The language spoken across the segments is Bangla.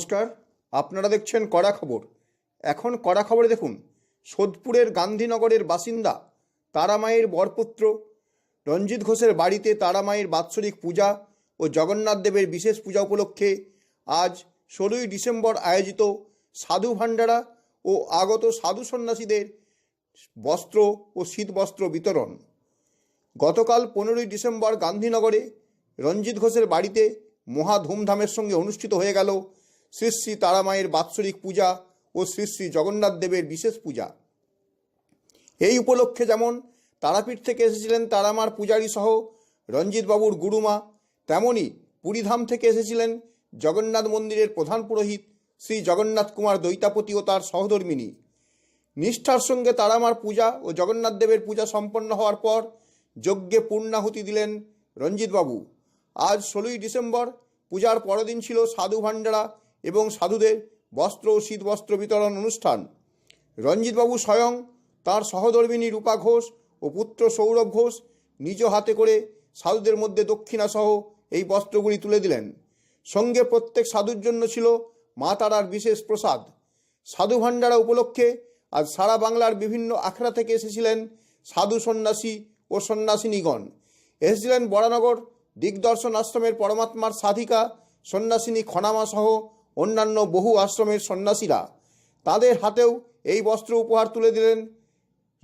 নমস্কার, আপনারা দেখছেন কড়া খবর। এখন কড়া খবরে দেখুন, সোদপুরের গান্ধীনগরের বাসিন্দা তারামায়ের বরপুত্র, রঞ্জিত ঘোষের বাড়িতে তারামায়ের বাৎসরিক পূজা ও জগন্নাথ দেবের বিশেষ পূজা উপলক্ষে আজ ষোলোই ডিসেম্বর আয়োজিত সাধু ভাণ্ডারা ও আগত সাধু সন্ন্যাসীদের বস্ত্র ও শীতবস্ত্র বিতরণ। গতকাল পনেরোই ডিসেম্বর গান্ধীনগরে রঞ্জিত ঘোষের বাড়িতে মহা ধুমধামের সঙ্গে অনুষ্ঠিত হয়ে গেল শ্রী শ্রী তারামায়ের বাৎসরিক পূজা ও শ্রী শ্রী জগন্নাথ দেবের বিশেষ পূজা। এই উপলক্ষে যেমন তারাপীঠ থেকে এসেছিলেন তারামার পূজারী সহ রঞ্জিতবাবুর গুরুমা তেমনই পুরীধাম থেকে এসেছিলেন জগন্নাথ মন্দিরের প্রধান পুরোহিত শ্রী জগন্নাথ কুমার দৈতাপতি ও তার সহধর্মিনী। নিষ্ঠার সঙ্গে তারামার পূজা ও জগন্নাথ দেবের পূজা সম্পন্ন হওয়ার পর যজ্ঞে পূর্ণাহুতি দিলেন রঞ্জিতবাবু। আজ ষোলোই ডিসেম্বর, পূজার পরদিন ছিল সাধু ভাণ্ডারা এবং সাধুদের বস্ত্র ও শীতবস্ত্র বিতরণ অনুষ্ঠান। রঞ্জিতবাবু স্বয়ং তার সহধর্মিনী রূপা ঘোষ ও পুত্র সৌরভ ঘোষ নিজ হাতে করে সাধুদের মধ্যে দক্ষিণাসহ এই বস্ত্রগুলি তুলে দিলেন। সঙ্গে প্রত্যেক সাধুর জন্য ছিল মা তারার বিশেষ প্রসাদ। সাধু ভাণ্ডারা উপলক্ষে আজ সারা বাংলার বিভিন্ন আখড়া থেকে এসেছিলেন সাধু সন্ন্যাসী ও সন্ন্যাসিনীগণ। এসেছিলেন বরানগর, দিগদর্শন আশ্রমের পরমাত্মার সাধিকা, সন্ন্যাসিনী খনামা সহ অন্যান্য বহু আশ্রমের সন্ন্যাসীরা তাদের হাতেও এই বস্ত্র উপহার তুলে দিলেন।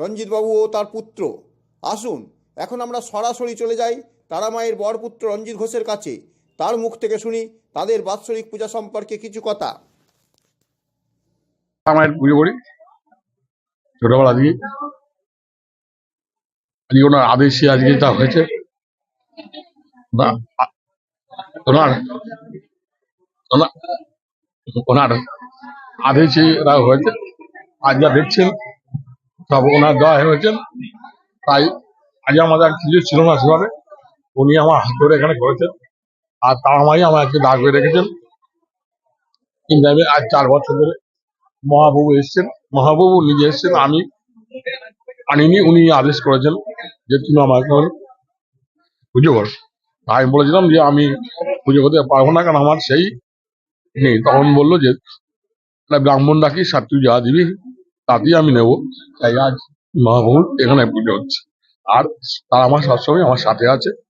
রঞ্জিতবাবু ও তার পুত্র। আসুন, এখন আমরা সরাসরি চলে যাই তারামায়ের বরপুত্র রঞ্জিত ঘোষের কাছে। তার মুখ থেকে শুনি তাদের বাৎসরিক পূজা সম্পর্কে কিছু কথা। পুজো করি। ছোটবেলা দিয়ে আজকে ওনার আদেশে আজকে হয়েছে ওনার ওনা- ওনার এরা হয়েছে। আজ যা দেখছেন, সব ওনার দেওয়া হয়েছেন। তাই আজ আমাদের কিছু ছিল না সেভাবে। উনি আমার হাত ধরে এখানে করেছেন। আর তার আমার আজকে দাগ হয়ে রেখেছেন। কিন্তু আমি আজ চার বছর ধরে মহাবাবু এসছেন। মহাবাবু নিজে এসছেন, আমি আনিনি, উনি আদেশ করেছেন যে তুমি আমাকে পুজো কর আমি বলেছিলাম যে আমি পুজো করতে পারব না, কারণ আমার সেই নেই তখন বলল যে ব্রাহ্মণ ডাকি সাত তুই যা দিবি তাতেই আমি নেব। তাই আজ মহাবাবুর এখানে পুজো হচ্ছে। আর তার আমার সবসময় আমার সাথে আছে।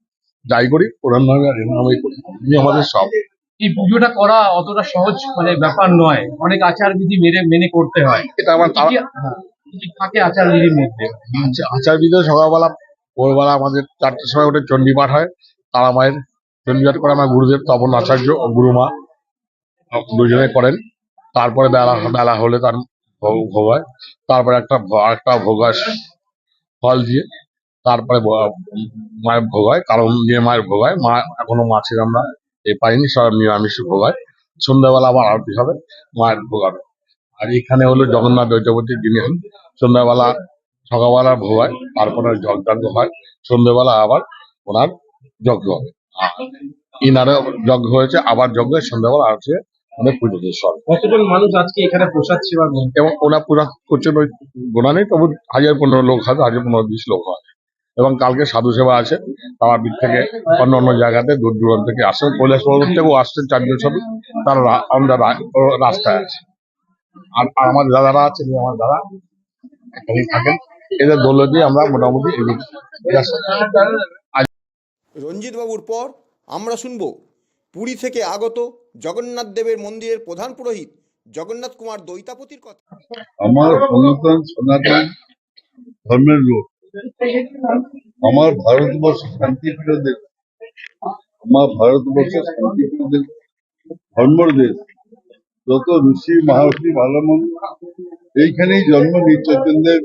যাই করি ওনার নামে আর এর নামেই করি। উনি আমাদের সব। এই পুজোটা করা অতটা সহজ মানে ব্যাপার নয়। অনেক আচার বিধি মেনে মেনে করতে হয়। এটা আমার হ্যাঁ, থাকে আচার বিধির মধ্যে আচ্ছা- আচার বিধি সকালবেলা ভোরবেলা আমাদের চারটের সময় ওঠে চণ্ডী পাঠ হয়। তারা মায়ের চণ্ডী পাঠ করে আমার গুরুদেব তপন আচার্য ও গুরুমা। দুজনে করেন। তারপরে বেলা বেলা হলে তার ভোগ হয়। তারপরে একটা একটা ভোগ হয় ফল দিয়ে। তারপরে মায়ের ভোগ হয় কারণ দিয়ে মায়ের ভোগ হয়। মা এখনও মাছের আমরা এ পাইনি সব নিরামিষ ভোগ হয়। সন্ধ্যাবেলা আবার আরতি হবে মায়ের ভোগ হবে। আর এখানে হলো জগন্নাথ দৈত্যপতির হন সন্ধ্যাবেলা সকালবেলা ভোগ হয় তারপরে যজ্ঞাঙ্গ হয়। সন্ধ্যেবেলা আবার ওনার যজ্ঞ হবে। ইনারে যজ্ঞ হয়েছে আবার যজ্ঞ সন্ধ্যাবেলা আরতি হয়, মানে পুজো দিয়ে সব। কতজন মানুষ আজকে এখানে প্রসাদ সেবা এবং ওরা পুরা করছেন ওই গোনা নেই তবু হাজার পনেরো লোক হয় হাজার পনেরো বিশ লোক হয়। এবং কালকে সাধু সেবা আছে তারাপীঠ থেকে অন্য অন্য জায়গাতে দূর দূরান্ত থেকে আসেন। কৈলাসপুর থেকেও আসছেন চারজন সাধু তারা আমরা রাস্তায় আছে। আর আমার দাদারা আছেন আমার দাদা এখানেই থাকেন। এদের দৌলত দিয়ে আমরা মোটামুটি রঞ্জিত বাবুর পর আমরা শুনব পুরী থেকে আগত জগন্নাথ দেবের মন্দিরের প্রধান পুরোহিত জগন্নাথ কুমার দৈতাপতির কথা। আমার সনাতন সনাতন ধর্মের লোক। আমার ভারতবর্ষ শান্তিপ্রিয় দেশ। আমার ভারতবর্ষ শান্তিপ্রিয় দেশ ধর্মর দেশ। যত ঋষি, মহর্ষি ভালো মন এইখানেই জন্ম নিত্যচন্দ্রের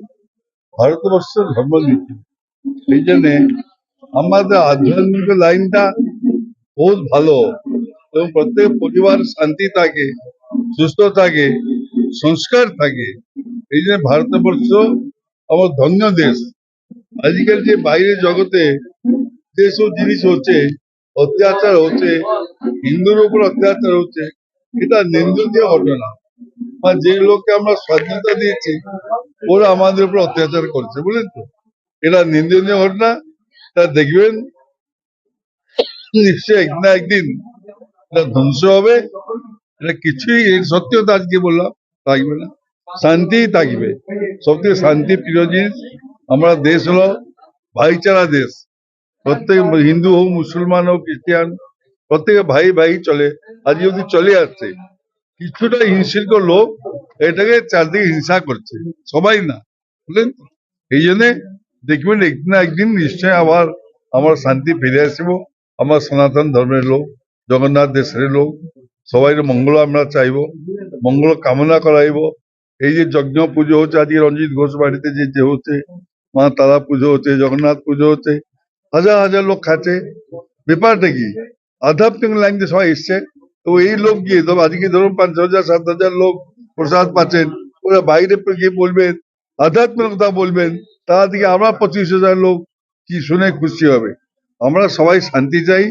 ভারতবর্ষের ধর্ম নিচ্ছে এই জন্যে আমাদের আধ্যাত্মিক লাইনটা বহুত ভালো। এবং প্রত্যেক পরিবার শান্তি থাকে, সুস্থ থাকে, সংস্কার থাকে। এই জন্য ভারতবর্ষ আমার ধন্য দেশ। আজকাল যে বাইরের জগতে যেসব জিনিস হচ্ছে, অত্যাচার হচ্ছে, হিন্দুর উপর অত্যাচার হচ্ছে, এটা নিন্দনীয় ঘটনা। আর যে লোককে আমরা স্বাধীনতা দিয়েছি, ওরা আমাদের উপর অত্যাচার করছে, বুঝলেন তো? এটা নিন্দনীয় ঘটনা, তা দেখবেন নিশ্চয় এক না একদিন। এটা ধ্বংস হবে। এটা কিছুই, এর সত্যিও তো আজকে বললাম, থাকবে না। শান্তিই থাকবে। সবথেকে শান্তি প্রিয় জিনিস, আমরা দেশ হলো ভাইচারা দেশ। প্রত্যেক হিন্দু হোক, মুসলমান হোক খ্রিস্টিয়ান প্রত্যেকে ভাই ভাই চলে। আজ যদি চলে আসছে, কিছুটা হিংসিত লোক এটাকে চারদিকে হিংসা করছে। সবাই না, বুঝলেন এই জন্যে দেখবেন, একদিন একদিন নিশ্চয় আবার আমার শান্তি ফিরে আসব। আমার সনাতন ধর্মের লোক, জগন্নাথ দেশের লোক, সবাই মঙ্গল আমরা চাইব, মঙ্গল কামনা করাইবো। এই যে যজ্ঞ পুজো হচ্ছে, আজকে রঞ্জিত ঘোষ বাড়িতে যে যে হচ্ছে, মা তারা পুজো হচ্ছে, জগন্নাথ পুজো হচ্ছে, হাজার হাজার লোক খাচ্ছে। ব্যাপারটা কি? আধ্যাত্মিক লাইন দিয়ে সবাই এসছে। তো এই লোক গিয়ে তো আজকে ধরুন পাঁচ হাজার, সাত হাজার লোক প্রসাদ পাচ্ছেন, ওরা বাইরে গিয়ে বলবেন আধ্যাত্মিক কথা বলবেন, তার দিকে আমরা পঁচিশ হাজার লোক কি শুনে খুশি হবে? আমরা সবাই শান্তি চাই।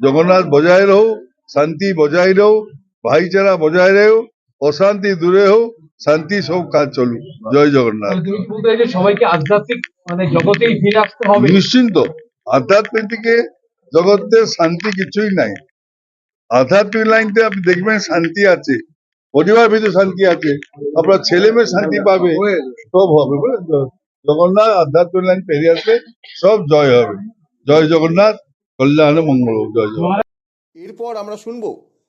জগন্নাথ বজায় রহো শান্তি বজায় রহো ভাইচারা বজায় রহো অশান্তি দূরে হোক শান্তি সব কাজ চলুক। জয় জগন্নাথ। সবাইকে আধ্যাত্মিক মানে জগতেই ফিরে আসতে হবে? নিশ্চিন্ত। আধ্যাত্মিক দিকে জগতের শান্তি কিছুই নাই। আধ্যাত্মিক লাইনতে আপনি দেখবেন শান্তি আছে। পরিবার ভিতরে শান্তি আছে। আপনার ছেলে মেয়ে শান্তি পাবে। সব হবে বুঝলেন জগন্নাথ আধ্যাত্মিক লাইন পেরিয়ে আসবে সব জয় হবে। জয় জগন্নাথ কল্যাণ মঙ্গল জয় জগন্নাথ। এরপর আমরা শুনব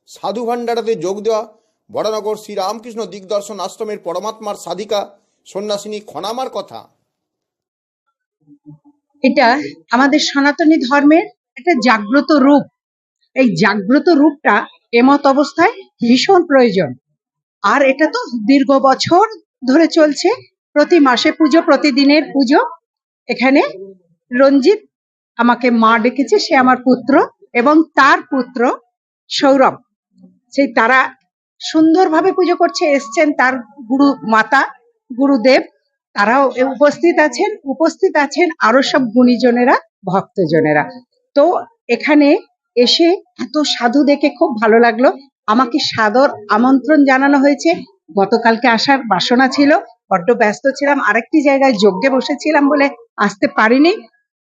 সাধু ভান্ডারাতে যোগ দেওয়া বড়নগর শ্রী রামকৃষ্ণ দিগদর্শন আশ্রমের পরমাত্মার সাধিকা সন্ন্যাসিনী খনামার কথা। এটা আমাদের সনাতনী ধর্মের একটা জাগ্রত রূপ। এই জাগ্রত রূপটা এমত অবস্থায় ভীষণ প্রয়োজন। আর এটা তো দীর্ঘ বছর ধরে চলছে। প্রতি মাসে পুজো প্রতিদিনের পুজো। এখানে রঞ্জিত আমাকে মা ডেকেছে, সে আমার পুত্র এবং তার পুত্র সৌরভ। সেই তারা সুন্দরভাবে পুজো করছে, এসছেন তার গুরু মাতা, গুরুদেব। তারাও উপস্থিত আছেন উপস্থিত আছেন আরও সব গুণীজনেরা, ভক্তজনেরা। তো এখানে এসে এত সাধু দেখে খুব ভালো লাগল। আমাকে সাদর আমন্ত্রণ জানানো হয়েছে। গতকালকে আসার বাসনা ছিল, বড্ড ব্যস্ত ছিলাম, আরেকটি জায়গায় যজ্ঞে বসেছিলাম বলে আসতে পারিনি।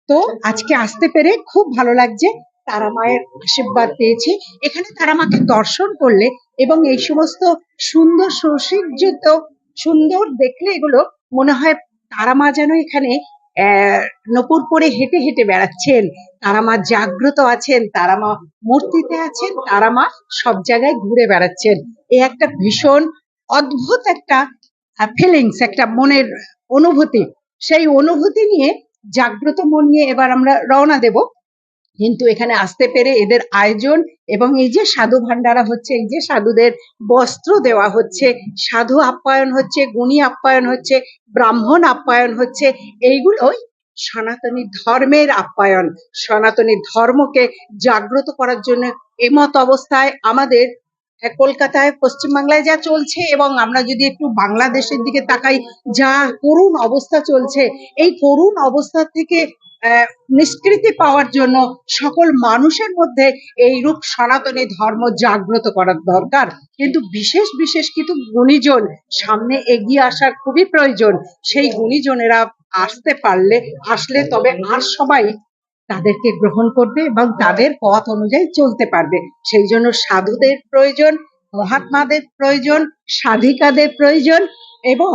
তো আজকে আসতে পেরে খুব ভালো লাগছে। তারা মায়ের আশীর্বাদ পেয়েছি। এখানে তারা মাকে দর্শন করলে এবং এই সমস্ত সুন্দর সুসজ্জিত, সুন্দর দেখলে এগুলো মনে হয় তারা মা যেন এখানে নপুর পরে হেঁটে হেঁটে বেড়াচ্ছেন। তারা মা জাগ্রত আছেন, তারা মা মূর্তিতে আছেন, তারা মা সব জায়গায় ঘুরে বেড়াচ্ছেন। এ একটা ভীষণ অদ্ভুত একটা ফিলিংস একটা মনের অনুভূতি। সেই অনুভূতি নিয়ে জাগ্রত মন নিয়ে এবার আমরা রওনা দেব। কিন্তু এখানে আসতে পেরে এদের আয়োজন এবং এই যে সাধু ভান্ডারা হচ্ছে, এই যে সাধুদের বস্ত্র দেওয়া হচ্ছে, সাধু আপ্যায়ন হচ্ছে, গুণী আপ্যায়ন হচ্ছে, ব্রাহ্মণ আপ্যায়ন হচ্ছে এইগুলোই সনাতনী ধর্মের আপ্যায়ন। সনাতনী ধর্মকে জাগ্রত করার জন্য এমত অবস্থায় আমাদের কলকাতায় পশ্চিমবাংলায় যা চলছে এবং আমরা যদি একটু বাংলাদেশের দিকে তাকাই, যা করুণ অবস্থা চলছে, এই করুণ অবস্থা থেকে নিষ্কৃতি পাওয়ার জন্য সকল মানুষের মধ্যে এই রূপ সনাতনী ধর্ম জাগ্রত করার দরকার। কিন্তু বিশেষ বিশেষ কিছু গুণীজন সামনে এগিয়ে আসার খুবই প্রয়োজন। সেই গুণীজনেরা আসতে পারলে, আসলে তবে আর সবাই তাদেরকে গ্রহণ করবে এবং তাদের পথ অনুযায়ী চলতে পারবে। সেই জন্য সাধুদের প্রয়োজন, মহাত্মাদের প্রয়োজন, সাধিকাদের প্রয়োজন এবং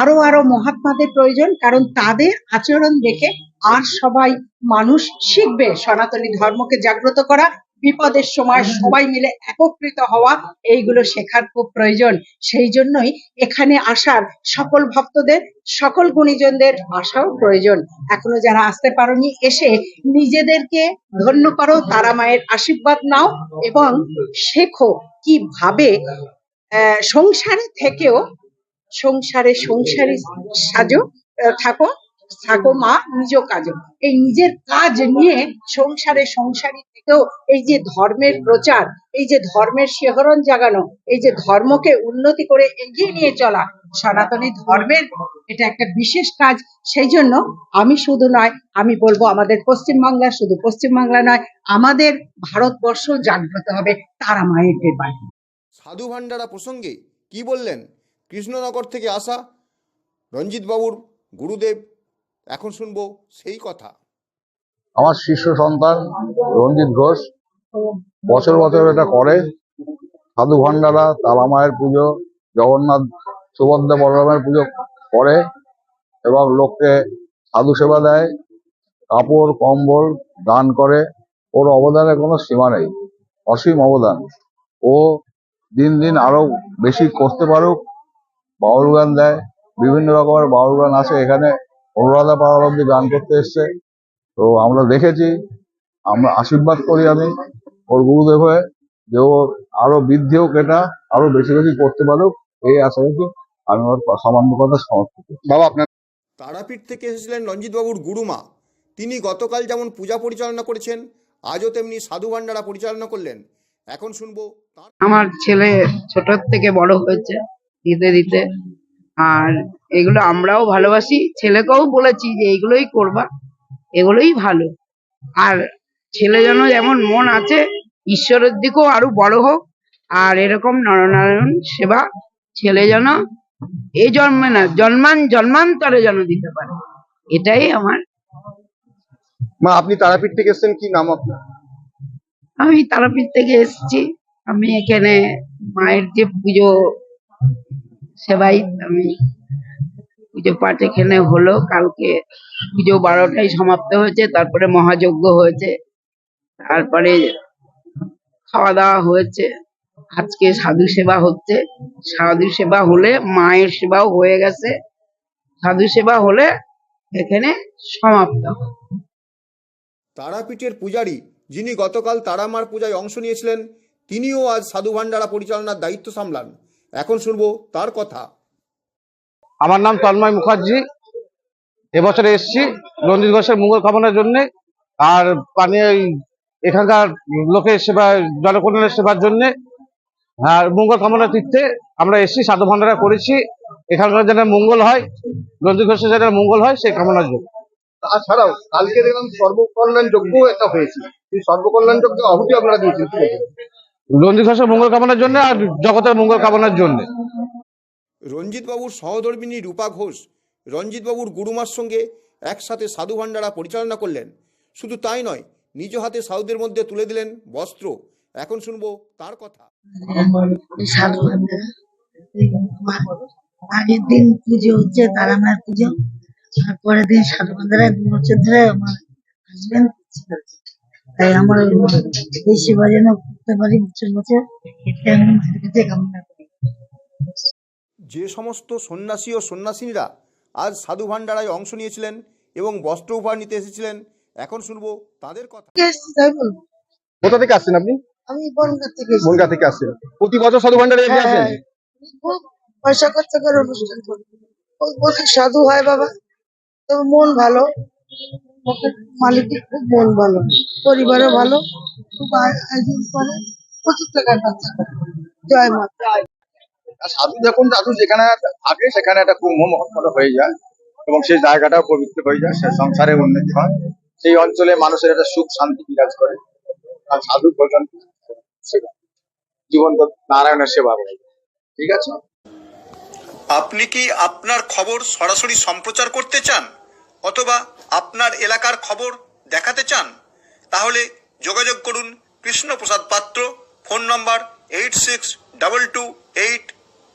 আরও আরও মহাত্মাদের প্রয়োজন, কারণ তাদের আচরণ দেখে আর সবাই মানুষ শিখবে। সনাতনী ধর্মকে জাগ্রত করা বিপদের সময় সবাই মিলে একত্রিত হওয়া এইগুলো শেখার খুব প্রয়োজন। সেই জন্যই এখানে আসার সকল ভক্তদের সকল গুণীজনদের আসাও প্রয়োজন। এখনও যারা আসতে পারোনি এসে নিজেদেরকে ধন্য করো তারা মায়ের আশীর্বাদ নাও এবং শেখো কীভাবে আহ, সংসারে থেকেও সংসারে সংসারী সাজো থাকো। থাকো মা নিজ কাজও এই নিজের কাজ নিয়ে সংসারে সংসারী থেকেও এই যে ধর্মের প্রচার, এই যে ধর্মের শিহরণ জাগানো, এই যে ধর্মকে উন্নতি করে এগিয়ে নিয়ে চলা, সনাতনী ধর্মের এটা একটা বিশেষ কাজ। সেই জন্য আমি শুধু নয়, আমি বলব আমাদের পশ্চিমবাংলা শুধু পশ্চিমবাংলা নয়, আমাদের ভারতবর্ষ জাগ্রত হবে তারা মায়ের কৃপায়। সাধু ভান্ডারা প্রসঙ্গে কি বললেন? কৃষ্ণনগর থেকে আসা রঞ্জিত বাবুর গুরুদেব এখন শুনব সেই কথা। আমার শিষ্য সন্তান রঞ্জিত ঘোষ বছর বছর এটা করে। সাধু ভান্ডারা তারা মায়ের পুজো, জগন্নাথ সুভদ্রা বলরামের পুজো করে এবং লোককে সাধু সেবা দেয়, কাপড়, কম্বল দান করে। ওর অবদানের কোনো সীমা নেই, অসীম অবদান। ও দিন দিন আরও বেশি করতে পারুক, বাউল গান দেয়, বিভিন্ন রকমের বাউল গান আছে এখানে। অনুরাধা পাড়ার অব্দি গান করতে এসছে। তো আমরা দেখেছি আমরা আশীর্বাদ করি আমি ওর গুরুদেব হয়ে যে ও আরও বৃদ্ধি হোক এটা আরও বেশি বেশি করতে পারুক এই আশা রেখে আমি ওর সামান্য কথা সমর্থন করি বাবা আপনার তারাপীঠ থেকে এসেছিলেন রঞ্জিতবাবুর গুরুমা। তিনি গতকাল যেমন পূজা পরিচালনা করেছেন আজও তেমনি সাধু ভান্ডারা পরিচালনা করলেন। এখন শুনব আমার ছেলে ছোট থেকে বড় হয়েছে দিতে দিতে। আর এগুলো আমরাও ভালোবাসি ছেলেকেও বলেছি যে এইগুলোই করবা এগুলোই ভালো। আর ছেলে যেন যেমন মন আছে ঈশ্বরের দিকেও আরও বড় হোক আর এরকম নরনারায়ণ সেবা ছেলে যেন এই জন্মে না জন্মান জন্মান্তরে যেন দিতে পারে। এটাই আমার। মা আপনি তারাপীঠ থেকে এসেছেন কি নাম আপনার? আমি তারাপীঠ থেকে এসেছি। আমি এখানে মায়ের যে পুজো সেবাই আমি পুজো পাঠ এখানে হলো। কালকে পুজো বারোটায় সমাপ্ত হয়েছে, তারপরে মহাযজ্ঞ হয়েছে, তারপরে খাওয়া দাওয়া হয়েছে। আজকে সাধু সেবা হচ্ছে। সাধু সেবা হলে মায়ের সেবাও হয়ে গেছে। সাধু সেবা হলে এখানে সমাপ্ত। তারাপীঠের পূজারী, যিনি গতকাল তারামার পূজায় অংশ নিয়েছিলেন, তিনিও আজ সাধু ভান্ডারা পরিচালনার দায়িত্ব সামলান। এখন শুনব তার কথা। আমার নাম তন্ময় মুখার্জি। এবছরে এসেছি রঞ্জিত ঘোষের মঙ্গল কামনার জন্যে। আর পানি এখানকার লোকের সেবা জনকল্যাণের সেবার জন্য। আর মঙ্গল কামনা তীর্থে আমরা এসেছি সাধু ভান্ডারা করেছি। এখানকার যেন মঙ্গল হয় রঞ্জিত ঘোষের যেন মঙ্গল হয় সেই কামনার জন্য। তাছাড়াও কালকে দেখলাম সর্বকল্যাণ যজ্ঞ একটা হয়েছে। সেই সর্বকল্যাণ যজ্ঞে আহুতি আপনারা দিয়েছেন রঞ্জিত ঘোষের মঙ্গল কামনার জন্য আর জগতের মঙ্গল কামনার জন্য। রঞ্জিতবাবুর সহধর্মিনী রূপা ঘোষ, রঞ্জিতবাবুর গুরুমার সঙ্গে একসাথে সাধু ভান্ডারা পরিচালনা করলেন। শুধু তাই নয়, নিজ হাতে সাধুদের মধ্যে তুলে দিলেন বস্ত্র। এখন শুনব তার কথা। আগের দিন পুজো হচ্ছে, তারা মায়ের পুজো। দিন সাধু দু বছর ধরে আমার হাজবেন্ড তাই আমার এই সেবা যেন করতে পারি, বছর বছর। এটা আমি মায়ের কাছে কামনা করি। যে সমস্ত সন্ন্যাসী ও সন্ন্যাসিনীরা আজ সাধু ভান্ডারায় অংশ নিয়েছিলেন এবং বস্ত্র উপহার নিতে এসেছিলেন এখন শুনব তাদের কথা। কোথা থেকে আসছেন আপনি? আমি বনগাঁ থেকে বনগা থেকে আসছেন। প্রতি বছর সাধু ভান্ডারে এগিয়ে আসেন? হ্যাঁ, খুব পয়সা খরচা করে অনুষ্ঠান করি। ওই বলছি সাধু হয় বাবা। তবে মন ভালো। মালিকের খুব মন ভালো। পরিবারও ভালো। খুব আয়োজন করে। প্রচুর টাকা খরচা করে। জয় মা। সাধু যখন সাধু যেখানে থাকে, সেখানে একটা কুম্ভ মহৎ হয়ে যায় এবং সেই জায়গাটাও পবিত্র হয়ে যায়, সে সংসারে উন্নতি হয়। সেই অঞ্চলে মানুষের একটা সুখ, শান্তি বিরাজ করে। আর সাধু ভোজন জীবন নারায়ণের সেবা। ঠিক আছে? আপনি কি আপনার খবর সরাসরি সম্প্রচার করতে চান? অথবা আপনার এলাকার খবর দেখাতে চান? তাহলে যোগাযোগ করুন Krishnaprasad Patra, phone number eight six double two eight